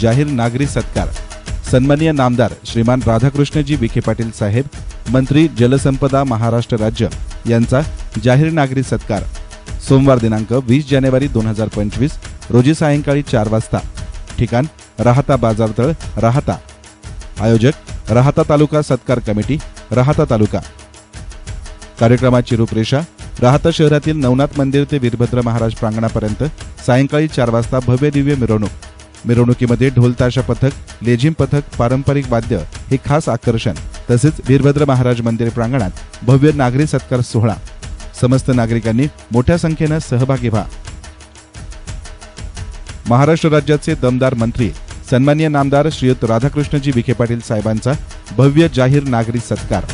जाहीर नागरी सत्कार. सन्माननीय नामदार श्रीमान राधाकृष्णजी विखे पाटील साहेब मंत्री जलसंपदा महाराष्ट्र राज्य यांचा जाहीर नागरी सत्कार. सोमवार दिनांक वीस जानेवारी दोन हजार पंचवीस रोजी सायंकाळी चार वाजता. ठिकाण राहता बाजारतळ राहता. आयोजक राहता तालुका सत्कार कमिटी राहता तालुका. कार्यक्रमाची रूपरेषा राहता शहरातील नवनाथ मंदिर ते वीरभद्र महाराज प्रांगणापर्यंत सायंकाळी चार वाजता भव्य दिव्य मिरवणूक. मिरवणुकीमध्ये ढोलताशा पथक लेझिम पथक पारंपरिक वाद्य हे खास आकर्षण. तसेच वीरभद्र महाराज मंदिर प्रांगणात भव्य नागरी सत्कार सोहळा. समस्त नागरिकांनी मोठ्या संख्येनं सहभागी व्हा. महाराष्ट्र राज्याचे दमदार मंत्री सन्माननीय नामदार श्रीयुत राधाकृष्णजी विखे पाटील साहेबांचा भव्य जाहीर नागरी सत्कार.